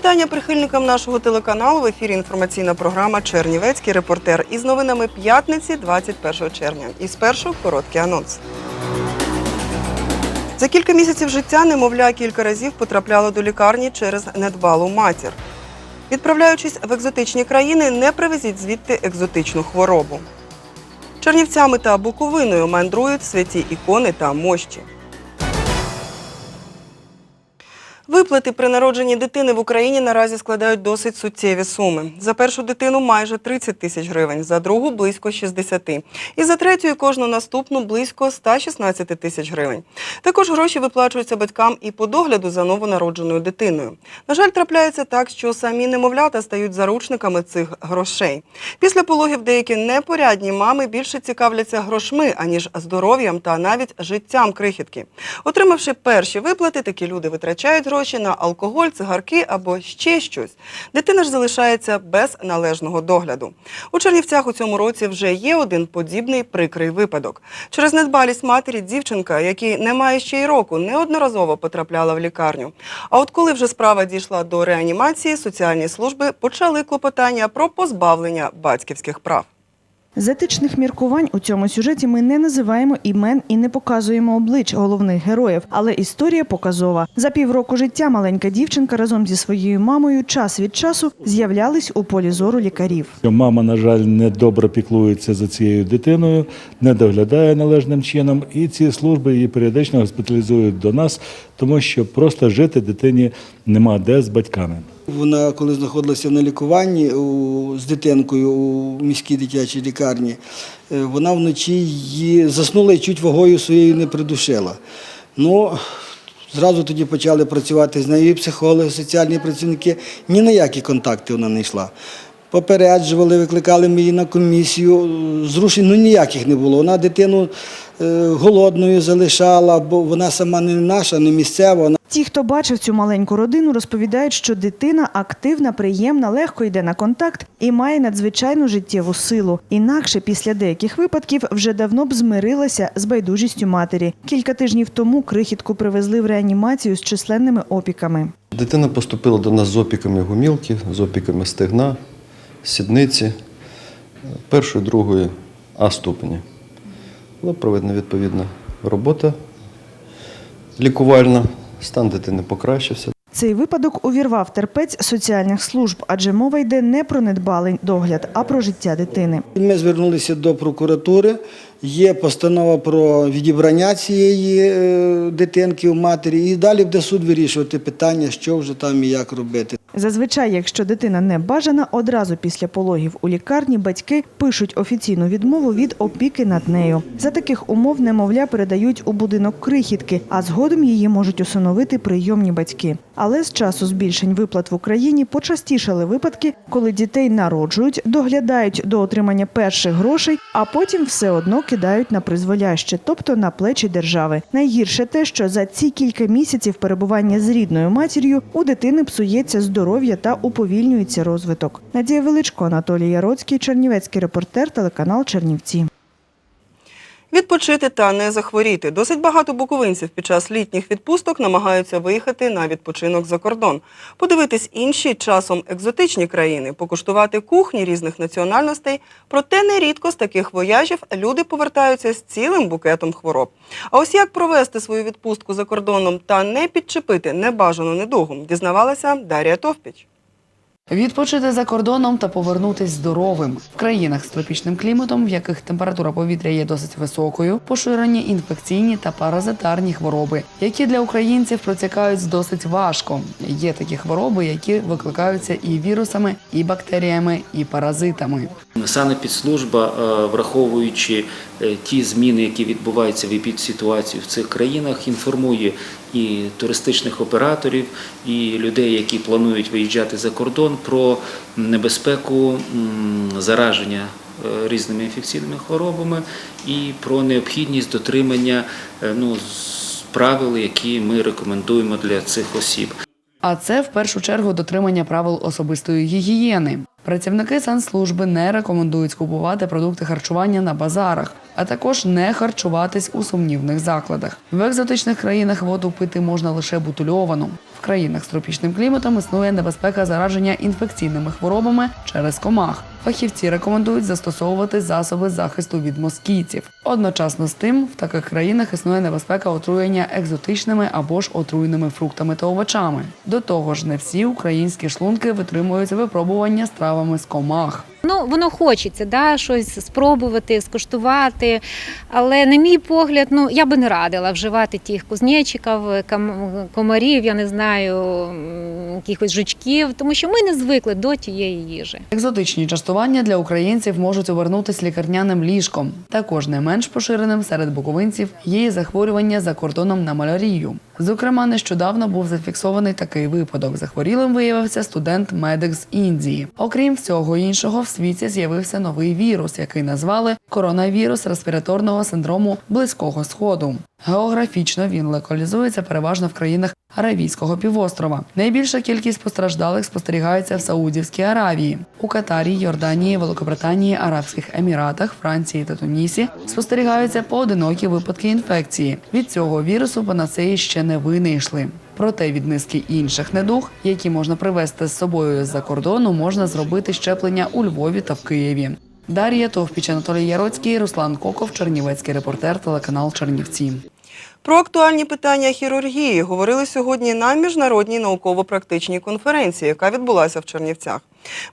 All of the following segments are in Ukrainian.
вітання прихильникам нашого телеканалу. В ефірі інформаційна програма Чернівецький репортер із новинами п'ятниці 21 червня. І спершу короткий анонс. За кілька місяців життя немовля кілька разів потрапляло до лікарні через недбалу матір. Відправляючись в екзотичні країни, не привезіть звідти екзотичну хворобу. Чернівцями та Буковиною мандрують святі ікони та мощі. Виплати при народженні дитини в Україні наразі складають досить суттєві суми. За першу дитину майже 30 тисяч гривень, за другу близько 60. І за третю і кожну наступну близько 116 тисяч гривень. Також гроші виплачуються батькам і по догляду за новонародженою дитиною. На жаль, трапляється так, що самі немовлята стають заручниками цих грошей. Після пологів деякі непорядні мами більше цікавляться грошми, аніж здоров'ям та навіть життям крихітки. Отримавши перші виплати, такі люди витрачають гроші на алкоголь, цигарки або ще щось. Дитина ж залишається без належного догляду. У Чернівцях у цьому році вже є один подібний прикрий випадок. Через недбалість матері дівчинка, якій немає ще й року, неодноразово потрапляла в лікарню. А от коли вже справа дійшла до реанімації, соціальні служби почали клопотання про позбавлення батьківських прав. З етичних міркувань у цьому сюжеті ми не називаємо імен і не показуємо облич головних героїв, але історія показова. За півроку життя маленька дівчинка разом зі своєю мамою час від часу з'являлись у полі зору лікарів. Мама, на жаль, не добре піклується за цією дитиною, не доглядає належним чином, і ці служби її періодично госпіталізують до нас, тому що просто жити дитині нема де з батьками. Вона, коли знаходилася на лікуванні з дитинкою у міській дитячій лікарні, е, вона вночі її заснула і чуть вагою своєю не придушила. Ну, зразу тоді почали працювати з нею і психологи, і соціальні працівники. Ні на які контакти вона не йшла. Попереджували, викликали ми її на комісію. Зрушень ну, ніяких не було. Вона дитину е, голодною залишала, бо вона сама не наша, не місцева. Ті, хто бачив цю маленьку родину, розповідають, що дитина активна, приємна, легко йде на контакт і має надзвичайну життєву силу. Інакше після деяких випадків вже давно б змирилася з байдужістю матері. Кілька тижнів тому крихітку привезли в реанімацію з численними опіками. Дитина поступила до нас з опіками гумілки, з опіками стегна, сідниці першої, другої А ступені. Була проведена відповідна робота лікувальна, стан дитини покращився. Цей випадок увірвав терпець соціальних служб, адже мова йде не про недбалий догляд, а про життя дитини. Ми звернулися до прокуратури. Є постанова про відібрання цієї е, дитинки у матері, і далі буде суд вирішувати питання, що вже там і як робити. Зазвичай, якщо дитина не бажана, одразу після пологів у лікарні батьки пишуть офіційну відмову від опіки над нею. За таких умов немовля передають у будинок крихітки, а згодом її можуть усиновити прийомні батьки. Але з часу збільшень виплат в Україні почастішали випадки, коли дітей народжують, доглядають до отримання перших грошей, а потім все одно кидають на призволяще, тобто на плечі держави. Найгірше те, що за ці кілька місяців перебування з рідною матір'ю у дитини псується здоров'я та уповільнюється розвиток. Надія Величко, Анатолій Яроцький, Чернівецький репортер, телеканал Чернівці. Відпочити та не захворіти. Досить багато буковинців під час літніх відпусток намагаються виїхати на відпочинок за кордон, подивитись інші часом екзотичні країни, покуштувати кухні різних національностей. Проте нерідко з таких вояжів люди повертаються з цілим букетом хвороб. А ось як провести свою відпустку за кордоном та не підчепити небажану недугу, дізнавалася Дар'я Товпіч. Відпочити за кордоном та повернутись здоровим в країнах з тропічним кліматом, в яких температура повітря є досить високою, поширені інфекційні та паразитарні хвороби, які для українців протікають досить важко. Є такі хвороби, які викликаються і вірусами, і бактеріями, і паразитами. Санепідслужба, е, враховуючи е, ті зміни, які відбуваються в епідситуації в цих країнах, інформує і туристичних операторів, і людей, які планують виїжджати за кордон, про небезпеку зараження е, різними інфекційними хворобами і про необхідність дотримання е, ну, правил, які ми рекомендуємо для цих осіб. А це в першу чергу дотримання правил особистої гігієни. Працівники санслужби не рекомендують скупувати продукти харчування на базарах, а також не харчуватись у сумнівних закладах. В екзотичних країнах воду пити можна лише бутильовану. В країнах з тропічним кліматом існує небезпека зараження інфекційними хворобами через комах. Фахівці рекомендують застосовувати засоби захисту від москітів. Одночасно з тим, в таких країнах існує небезпека отруєння екзотичними або ж отруйними фруктами та овочами. До того ж, не всі українські шлунки витримують випробування стравами з комах. Ну, воно хочеться, да, щось спробувати, скуштувати. Але, на мій погляд, ну я би не радила вживати тих кузнечиків, комарів, я не знаю, якихось жучків, тому що ми не звикли до тієї їжі. Екзотичні частування для українців можуть обернутися лікарняним ліжком. Також не менш поширеним серед буковинців є і захворювання за кордоном на малярію. Зокрема, нещодавно був зафіксований такий випадок. Захворілим виявився студент-медик з Індії. Окрім всього іншого, світі з'явився новий вірус, який назвали коронавірус респіраторного синдрому близького сходу. Географічно він локалізується переважно в країнах Аравійського півострова. Найбільша кількість постраждалих спостерігається в Саудівській Аравії, у Катарі, Йорданії, Великобританії, Арабських Еміратах, Франції та Тунісі спостерігаються поодинокі випадки інфекції. Від цього вірусу панацеї ще не винайшли. Проте від низки інших недуг, які можна привезти з собою з-за кордону, можна зробити щеплення у Львові та в Києві. Дар'я Товпіч, Анатолій Яроцький, Руслан Коков, Чернівецький репортер, телеканал Чернівці. Про актуальні питання хірургії говорили сьогодні на міжнародній науково-практичній конференції, яка відбулася в Чернівцях.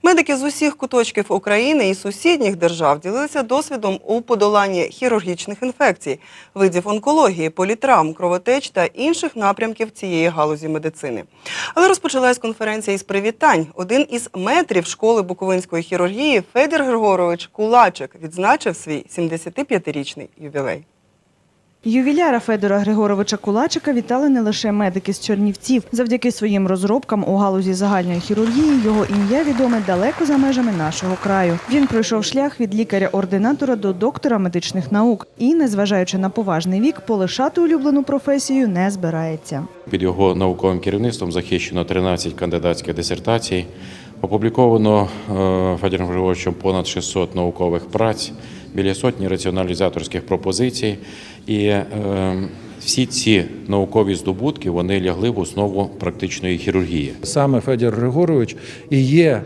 Медики з усіх куточків України і сусідніх держав ділилися досвідом у подоланні хірургічних інфекцій, видів онкології, політравм, кровотеч та інших напрямків цієї галузі медицини. Але розпочалась конференція із привітань. Один із метрів школи буковинської хірургії Федір Григорович Кулачик відзначив свій 75-річний ювілей. Ювіляра Федора Григоровича Кулачика вітали не лише медики з Чернівців. Завдяки своїм розробкам у галузі загальної хірургії його ім'я відоме далеко за межами нашого краю. Він пройшов шлях від лікаря-ординатора до доктора медичних наук і, незважаючи на поважний вік, полишати улюблену професію не збирається. Під його науковим керівництвом захищено 13 кандидатських дисертацій. Опубліковано е, Федором Григоровичем понад 600 наукових праць, біля сотні раціоналізаторських пропозицій. І е, всі ці наукові здобутки вони лягли в основу практичної хірургії. Саме Федір Григорович і є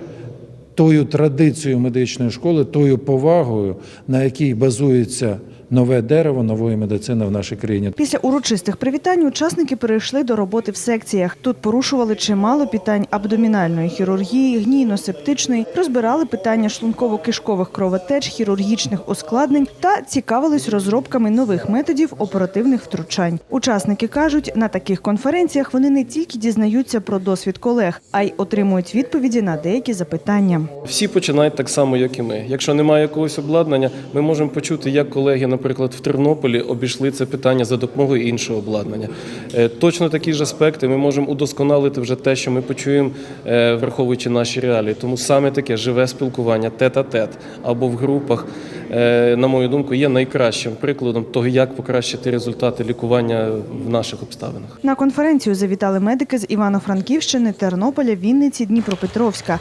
тою традицією медичної школи, тою повагою, на якій базується нове дерево нової медицини в нашій країні. Після урочистих привітань учасники перейшли до роботи в секціях. Тут порушували чимало питань абдомінальної хірургії, гнійно-септичної, розбирали питання шлунково-кишкових кровотеч, хірургічних ускладнень та цікавились розробками нових методів оперативних втручань. Учасники кажуть, на таких конференціях вони не тільки дізнаються про досвід колег, а й отримують відповіді на деякі запитання. Всі починають так само, як і ми. Якщо немає якогось обладнання, ми можемо почути, як колеги, наприклад, в Тернополі обійшли це питання за допомогою іншого обладнання. Е, Точно такі ж аспекти ми можемо удосконалити вже те, що ми почуємо, е, враховуючи наші реалії. Тому саме таке живе спілкування тет-а-тет або в групах, е, на мою думку, є найкращим прикладом того, як покращити результати лікування в наших обставинах. На конференцію завітали медики з Івано-Франківщини, Тернополя, Вінниці, Дніпропетровська.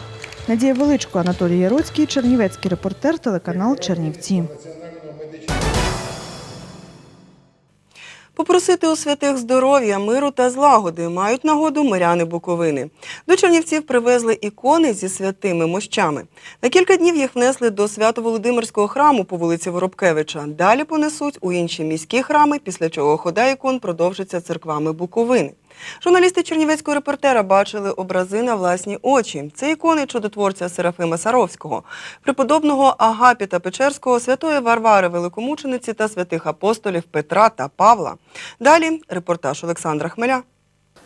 Надія Величко, Анатолій Яроцький, Чернівецький репортер, телеканал Чернівці. Попросити у святих здоров'я, миру та злагоди мають нагоду миряни Буковини. До Чернівців привезли ікони зі святими мощами. На кілька днів їх внесли до Свято-Володимирського храму по вулиці Воробкевича. Далі понесуть у інші міські храми, після чого хода ікон продовжиться церквами Буковини. Журналісти Чернівецького репортера бачили образи на власні очі. Це ікони чудотворця Серафима Саровського, преподобного Агапіта Печерського, святої Варвари Великомучениці та святих апостолів Петра та Павла. Далі репортаж Олександра Хмеля.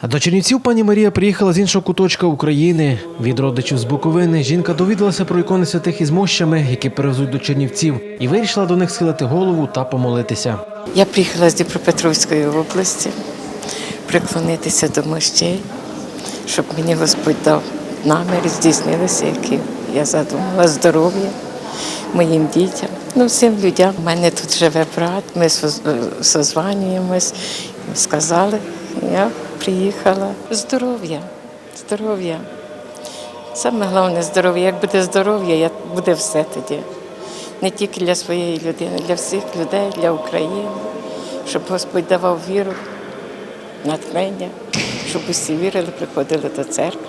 До Чернівців пані Марія приїхала з іншого куточка України. Від родичів з Буковини жінка довідалася про ікони святих із мощами, які перевезуть до Чернівців, і вирішила до них схилити голову та помолитися. Я приїхала з Дніпропетровської області приклонитися до мощей, щоб мені Господь дав намір, здійснилися, які я задумала, здоров'я моїм дітям, ну всім людям. У мене тут живе брат, ми соз- созванюємось, сказали, я приїхала. Здоров'я, здоров'я. Саме головне здоров'я. Як буде здоров'я, я- буде все тоді. не тільки для своєї людини, для всіх людей, для України, щоб Господь давав віру, натхнення, щоб усі вірили, приходили до церкви.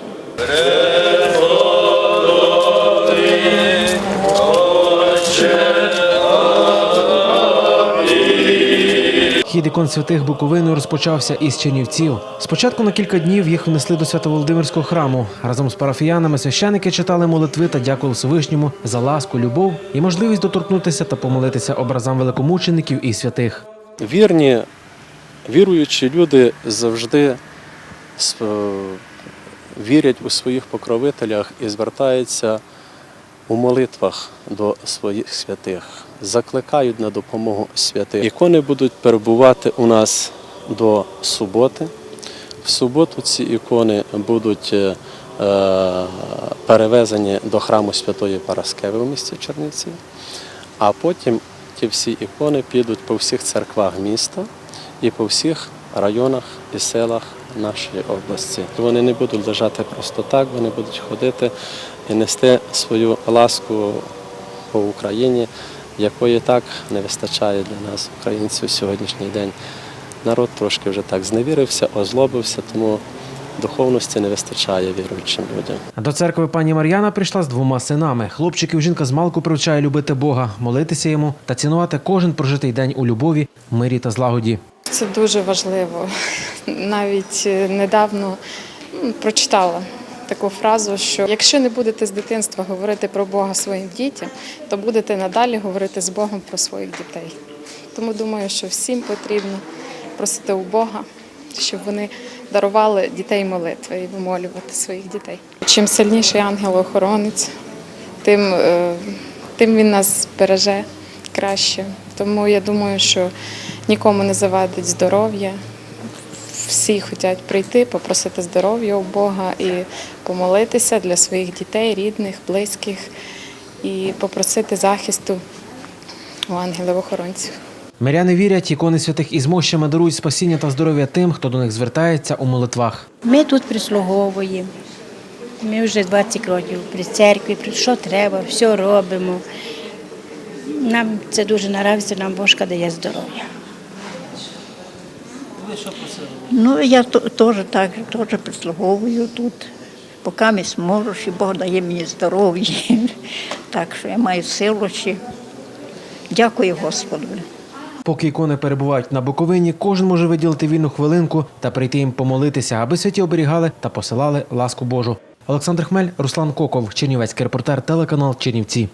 Хід ікон святих Буковиною розпочався із Чернівців. Спочатку на кілька днів їх внесли до Свято-Володимирського храму. Разом з парафіянами священики читали молитви та дякували Всевишньому за ласку, любов і можливість доторкнутися та помолитися образам великомучеників і святих. Вірні, віруючі люди завжди вірять у своїх покровителях і звертаються у молитвах до своїх святих, закликають на допомогу святих. Ікони будуть перебувати у нас до суботи. В суботу ці ікони будуть е, перевезені до храму Святої Параскеви в місті Чернівці, а потім ті всі ікони підуть по всіх церквах міста і по всіх районах і селах нашої області. Вони не будуть лежати просто так, вони будуть ходити і нести свою ласку по Україні, якої так не вистачає для нас, українців, сьогоднішній день. Народ трошки вже так зневірився, озлобився, тому духовності не вистачає віруючим людям. До церкви пані Мар'яна прийшла з двома синами. Хлопчиків жінка з малку привчає любити Бога, молитися йому та цінувати кожен прожитий день у любові, мирі та злагоді. Це дуже важливо. Навіть е, недавно прочитала таку фразу, що якщо не будете з дитинства говорити про Бога своїм дітям, то будете надалі говорити з Богом про своїх дітей. Тому думаю, що всім потрібно просити у Бога, щоб вони дарували дітей молитви і вимолювати своїх дітей. Чим сильніший ангел-охоронець, тим, е, тим він нас береже краще. Тому я думаю, що нікому не завадить здоров'я. Всі хочуть прийти, попросити здоров'я у Бога і помолитися для своїх дітей, рідних, близьких, і попросити захисту у ангелів-охоронців. Миряни вірять, ікони святих із мощами дарують спасіння та здоров'я тим, хто до них звертається у молитвах. Ми тут прислуговуємо. Ми вже 20 років при церкві, при- що треба, все робимо. Нам це дуже подобається, нам Божка дає здоров'я. Ну, я то- теж так, теж прислуговую тут. Поки ми зможу, і Бог дає мені здоров'я. Так що я маю силу ще. Дякую Господу. Поки ікони перебувають на Буковині, кожен може виділити вільну хвилинку та прийти їм помолитися, аби святі оберігали та посилали ласку Божу. Олександр Хмель, Руслан Коков, Чернівецький репортер, телеканал Чернівці.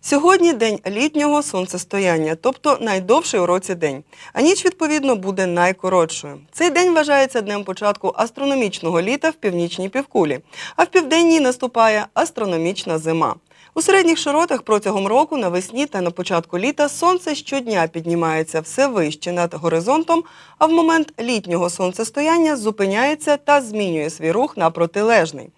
Сьогодні день літнього сонцестояння, тобто найдовший у році день. А ніч, відповідно, буде найкоротшою. Цей день вважається днем початку астрономічного літа в північній півкулі, а в південній наступає астрономічна зима. У середніх широтах протягом року навесні та на початку літа сонце щодня піднімається все вище над горизонтом, а в момент літнього сонцестояння зупиняється та змінює свій рух на протилежний.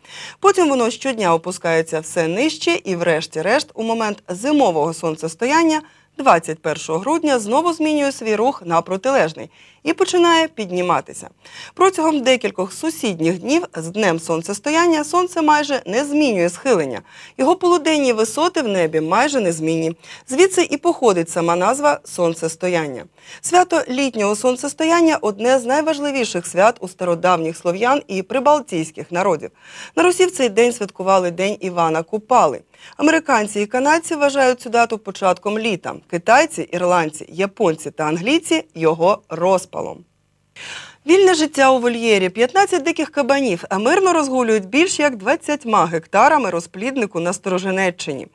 Потім воно щодня опускається все нижче і, врешті-решт, у момент зимового сонцестояння 21 грудня знову змінює свій рух на протилежний і починає підніматися. Протягом декількох сусідніх днів з днем сонцестояння сонце майже не змінює схилення. Його полуденні висоти в небі майже незмінні. Звідси і походить сама назва сонцестояння. Свято літнього сонцестояння одне з найважливіших свят у стародавніх слов'ян і прибалтійських народів. На Русі в цей день святкували День Івана Купали. Американці і канадці вважають цю дату початком літа. Китайці, ірландці, японці та англійці його розпалом. Вільне життя у вольєрі 15 диких кабанів а мирно розгулюють більш як 20 гектарами розпліднику на Стороженеччині.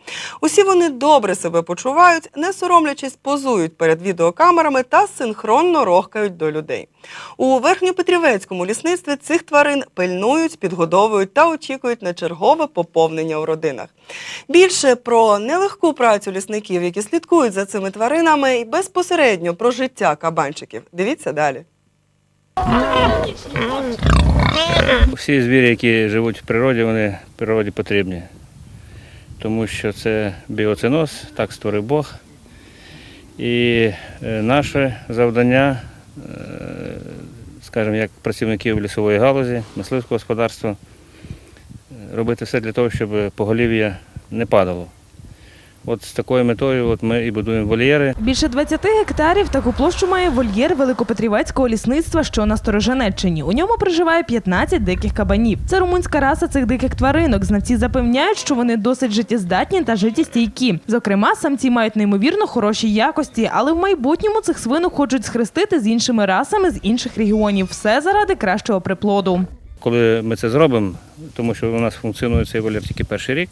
Усі вони добре себе почувають, не соромлячись, позують перед відеокамерами та синхронно рохкають до людей. У Верхньопетрівецькому лісництві цих тварин пильнують, підгодовують та очікують на чергове поповнення у родинах. Більше про нелегку працю лісників, які слідкують за цими тваринами, і безпосередньо про життя кабанчиків. Дивіться далі. Всі звірі, які живуть в природі, вони в природі потрібні. Тому що це біоциноз, так створив Бог. І е, наше завдання, е, скажімо, як працівників лісової галузі, мисливського господарства, е, робити все для того, щоб поголів'я не падало. От з такою метою от ми і будуємо вольєри. Більше 20 гектарів таку площу має вольєр Великопетрівецького лісництва, що на Стороженеччині. У ньому проживає 15 диких кабанів. Це румунська раса цих диких тваринок. Знавці запевняють, що вони досить життєздатні та життєстійкі. Зокрема, самці мають неймовірно хороші якості, але в майбутньому цих свинок хочуть схрестити з іншими расами з інших регіонів. Все заради кращого приплоду. Коли ми це зробимо, тому що у нас функціонує цей вольєр тільки перший рік.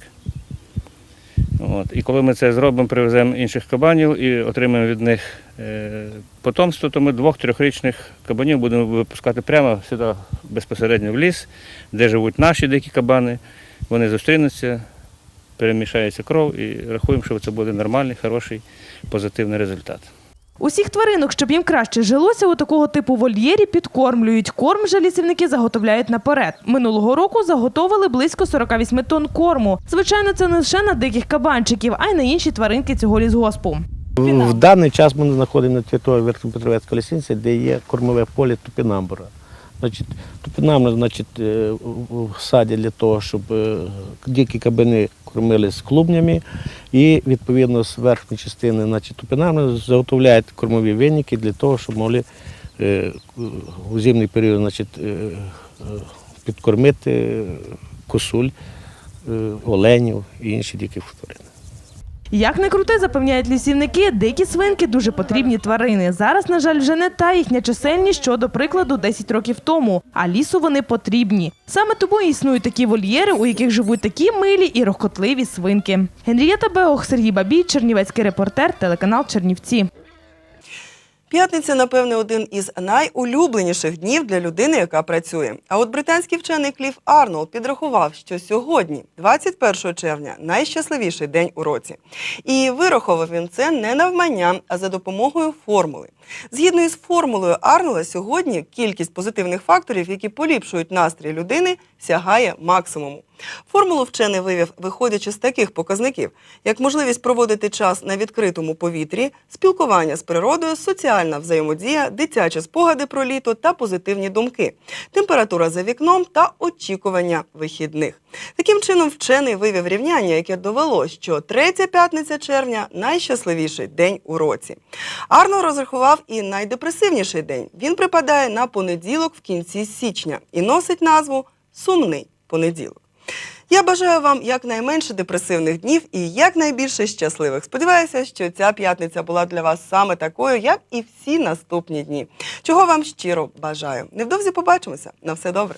От. І коли ми це зробимо, привеземо інших кабанів і отримаємо від них е, потомство, то ми двох-трьохрічних кабанів будемо випускати прямо сюди безпосередньо в ліс, де живуть наші дикі кабани. Вони зустрінуться, перемішається кров і рахуємо, що це буде нормальний, хороший, позитивний результат. Усіх тваринок, щоб їм краще жилося, у такого типу вольєрі підкормлюють. Корм же лісівники заготовляють наперед. Минулого року заготовили близько 48 тонн корму. Звичайно, це не лише на диких кабанчиків, а й на інші тваринки цього лісгоспу. В даний час ми знаходимося на території Верхньопетровецької лісниці, де є кормове поле тупінамбура. Значить, тупінамбур значить, е, в- в саді для того, щоб е, дикі кабани кормили з клубнями, і відповідно з верхньої частини значить, тупинами заготовляють кормові винники для того, щоб могли е, у зимний період значить, е, підкормити косуль, е, оленів і інші диких тварини. Як не крути, запевняють лісівники, дикі свинки дуже потрібні тварини. Зараз, на жаль, вже не та їхня чисельність, що, до прикладу, 10 років тому. А лісу вони потрібні. Саме тому існують такі вольєри, у яких живуть такі милі і рохотливі свинки. Генрієта Беох, Сергій Бабій, Чернівецький репортер, телеканал Чернівці. П'ятниця, напевне, один із найулюбленіших днів для людини, яка працює. А от британський вчений Кліф Арнолд підрахував, що сьогодні, 21 червня, найщасливіший день у році. І вирахував він це не навмання, а за допомогою формули. Згідно із формулою Арнолда, сьогодні кількість позитивних факторів, які поліпшують настрій людини, сягає максимуму. Формулу вчений вивів, виходячи з таких показників, як можливість проводити час на відкритому повітрі, спілкування з природою, соціальна взаємодія, дитячі спогади про літо та позитивні думки, температура за вікном та очікування вихідних. Таким чином, вчений вивів рівняння, яке довело, що третя п'ятниця червня найщасливіший день у році. Арно розрахував і найдепресивніший день. Він припадає на понеділок в кінці січня і носить назву Сумний понеділок. Я бажаю вам якнайменше депресивних днів і якнайбільше щасливих. Сподіваюся, що ця п'ятниця була для вас саме такою, як і всі наступні дні. Чого вам щиро бажаю. Невдовзі побачимося. На все добре.